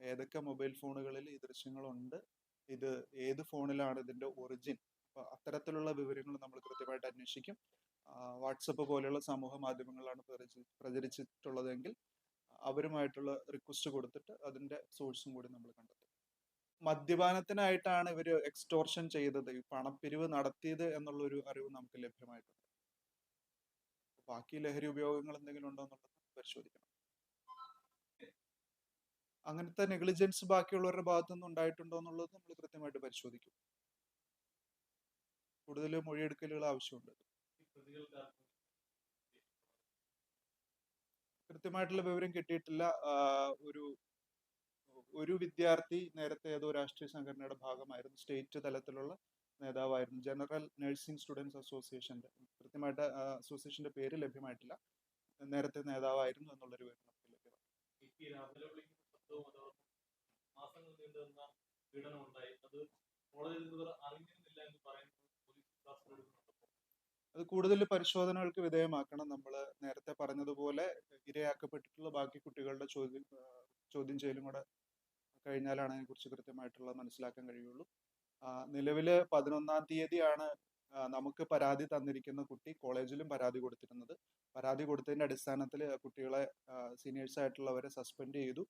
ഏതൊക്കെ മൊബൈൽ ഫോണുകളിൽ ഈ ദൃശ്യങ്ങളുണ്ട് ഇത് ഏത് ഫോണിലാണ് ഇതിന്റെ ഒറിജിൻ അപ്പോൾ അത്തരത്തിലുള്ള വിവരങ്ങൾ നമ്മൾ കൃത്യമായിട്ട് അന്വേഷിക്കും. വാട്സപ്പ് പോലെയുള്ള സമൂഹ മാധ്യമങ്ങളാണ് പ്രചരി- പ്രചരിച്ചിട്ടുള്ളതെങ്കിൽ അവരുമായിട്ടുള്ള റിക്വസ്റ്റ് കൊടുത്തിട്ട് അതിന്റെ സോഴ്സും കൂടി നമ്മൾ കണ്ടെത്തും. മദ്യപാനത്തിനായിട്ടാണ് ഇവർ എക്സ്റ്റോർഷൻ ചെയ്തത് ഈ പണപ്പിരിവ് നടത്തിയത് എന്നുള്ള ഒരു അറിവ് നമുക്ക് ലഭ്യമായിട്ടുണ്ട്. ബാക്കി ലഹരി ഉപയോഗങ്ങൾ എന്തെങ്കിലും ഉണ്ടോ എന്നുള്ളത് പരിശോധിക്കണം. അങ്ങനത്തെ നെഗ്ലിജൻസ് ബാക്കിയുള്ളവരുടെ ഭാഗത്തു നിന്ന് ഉണ്ടായിട്ടുണ്ടോ എന്നുള്ളത് നമ്മൾ കൃത്യമായിട്ട് പരിശോധിക്കും. കൂടുതൽ മൊഴിയെടുക്കലുകൾ ആവശ്യമുണ്ട്. കൃത്യമായിട്ടുള്ള വിവരം കിട്ടിയിട്ടില്ല. ഒരു ഒരു വിദ്യാർത്ഥി നേരത്തെ ഏതോ രാഷ്ട്രീയ സംഘടനയുടെ ഭാഗമായിരുന്നു. സ്റ്റേറ്റ് തലത്തിലുള്ള നേതാവായിരുന്നു. ജനറൽ നഴ്സിംഗ് സ്റ്റുഡൻസ് അസോസിയേഷന്റെ കൃത്യമായിട്ട് അസോസിയേഷന്റെ പേര് ലഭ്യമായിട്ടില്ല. നേരത്തെ നേതാവായിരുന്നു എന്നുള്ളൊരു വിവരം ലഭ്യമാണ്. അത് അത് കൂടുതൽ പരിശോധനകൾക്ക് വിധേയമാക്കണം നമ്മൾ നേരത്തെ പറഞ്ഞതുപോലെ. ഇരയാക്കപ്പെട്ടിട്ടുള്ള ബാക്കി കുട്ടികളുടെ ചോദ്യം ചോദ്യം ചെയ്യലും കൂടെ കഴിഞ്ഞാലാണ് അതിനെക്കുറിച്ച് കൃത്യമായിട്ടുള്ള മനസ്സിലാക്കാൻ കഴിയുള്ളൂ. നിലവിൽ പതിനൊന്നാം തീയതിയാണ് നമുക്ക് പരാതി തന്നിരിക്കുന്ന കുട്ടി കോളേജിലും പരാതി കൊടുത്തിരുന്നത്. പരാതി കൊടുത്തതിന്റെ അടിസ്ഥാനത്തിൽ കുട്ടികളെ സീനിയേഴ്സ് ആയിട്ടുള്ളവരെ സസ്പെൻഡ് ചെയ്തു.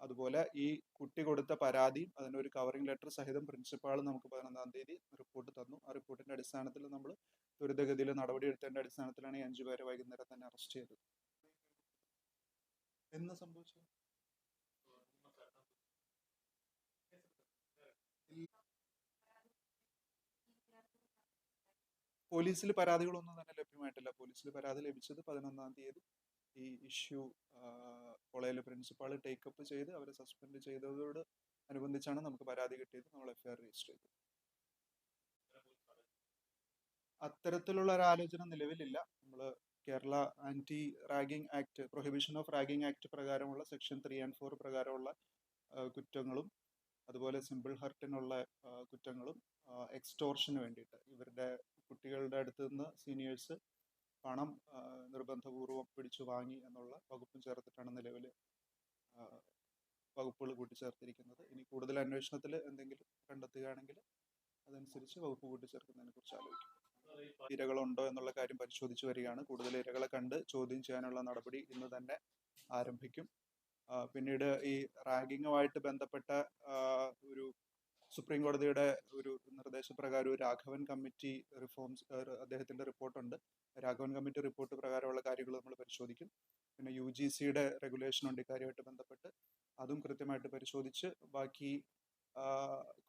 അതുപോലെ ഈ കുട്ടി കൊടുത്ത പരാതിയും അതിന് ഒരു കവറിംഗ് ലെറ്റർ സഹിതം പ്രിൻസിപ്പാൾ നമുക്ക് പതിനൊന്നാം തീയതി റിപ്പോർട്ട് തന്നു. ആ റിപ്പോർട്ടിന്റെ അടിസ്ഥാനത്തിൽ നമ്മൾ ത്വരിതഗതിയിൽ നടപടിയെടുത്തതിന്റെ അടിസ്ഥാനത്തിലാണ് ഈ അഞ്ചു പേരെ വൈകുന്നേരം തന്നെ അറസ്റ്റ് ചെയ്തത്. എന്ന് സംഭവിച്ചു പോലീസിൽ പരാതികളൊന്നും തന്നെ ലഭ്യമായിട്ടില്ല. പോലീസിൽ പരാതി ലഭിച്ചത് പതിനൊന്നാം തീയതി ഈ ഇഷ്യൂ കോളേജിലെ പ്രിൻസിപ്പാൾ ടേക്കപ്പ് ചെയ്ത് അവരെ സസ്പെൻഡ് ചെയ്തതോട് അനുബന്ധിച്ചാണ് നമുക്ക് പരാതി കിട്ടിയത്. നമ്മൾ എഫ്ഐആർ രജിസ്റ്റർ ചെയ്തത് അത്തരത്തിലുള്ള ഒരു ആലോചന നിലവിലില്ല. നമ്മൾ Kerala anti ragging act prohibition of ragging act പ്രകാരമുള്ള സെക്ഷൻ ത്രീ ആൻഡ് ഫോർ പ്രകാരമുള്ള കുറ്റങ്ങളും അതുപോലെ സിമ്പിൾ ഹർട്ടിനുള്ള കുറ്റങ്ങളും എക്സ്റ്റോർഷന് വേണ്ടിയിട്ട്. ഇവരുടെ കുട്ടികളുടെ അടുത്ത് നിന്ന് സീനിയേഴ്സ് പണം നിർബന്ധപൂർവം പിടിച്ചു വാങ്ങി എന്നുള്ള വകുപ്പും ചേർത്തിട്ടാണ് നിലവിൽ വകുപ്പുകൾ കൂട്ടിച്ചേർത്തിരിക്കുന്നത്. ഇനി കൂടുതൽ അന്വേഷണത്തിൽ എന്തെങ്കിലും കണ്ടെത്തുകയാണെങ്കിൽ അതനുസരിച്ച് വകുപ്പ് കൂട്ടിച്ചേർക്കുന്നതിനെ കുറിച്ച് ആലോചിക്കും. ഇരകളുണ്ടോ എന്നുള്ള കാര്യം പരിശോധിച്ചു വരികയാണ്. കൂടുതൽ ഇരകളെ കണ്ട് ചോദ്യം ചെയ്യാനുള്ള നടപടി ഇന്ന് തന്നെ ആരംഭിക്കും. പിന്നീട് ഈ റാഗിങ്ങുമായിട്ട് ബന്ധപ്പെട്ട സുപ്രീം കോടതിയുടെ ഒരു നിർദ്ദേശപ്രകാരം രാഘവൻ കമ്മിറ്റി റിഫോംസ് അദ്ദേഹത്തിന്റെ റിപ്പോർട്ടുണ്ട്. രാഘവൻ കമ്മിറ്റി റിപ്പോർട്ട് പ്രകാരമുള്ള കാര്യങ്ങൾ നമ്മൾ പരിശോധിക്കും. പിന്നെ യു ജി സിയുടെ റെഗുലേഷൻ ഉണ്ട് ഇക്കാര്യമായിട്ട് ബന്ധപ്പെട്ട്. അതും കൃത്യമായിട്ട് പരിശോധിച്ച് ബാക്കി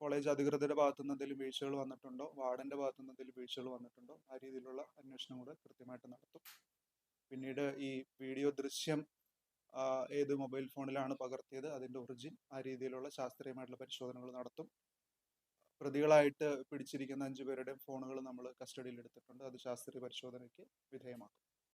കോളേജ് അധികൃതരുടെ ഭാഗത്തു നിന്ന് എന്തെങ്കിലും വീഴ്ചകൾ വന്നിട്ടുണ്ടോ? വാർഡന്റെ ഭാഗത്തു നിന്ന് എന്തെങ്കിലും വീഴ്ചകൾ വന്നിട്ടുണ്ടോ? ആ രീതിയിലുള്ള അന്വേഷണം കൂടെ കൃത്യമായിട്ട് നടത്തും. പിന്നീട് ഈ വീഡിയോ ദൃശ്യം ഏത് മൊബൈൽ ഫോണിലാണ് പകർത്തിയത് അതിന്റെ ഒറിജിൻ ആ രീതിയിലുള്ള ശാസ്ത്രീയമായിട്ടുള്ള പരിശോധനകൾ നടത്തും. പ്രതികളായിട്ട് പിടിച്ചിരിക്കുന്ന അഞ്ചു പേരുടെയും ഫോണുകൾ നമ്മൾ കസ്റ്റഡിയിൽ എടുത്തിട്ടുണ്ട് അത് ശാസ്ത്രീയ പരിശോധനയ്ക്ക് വിധേയമാക്കും.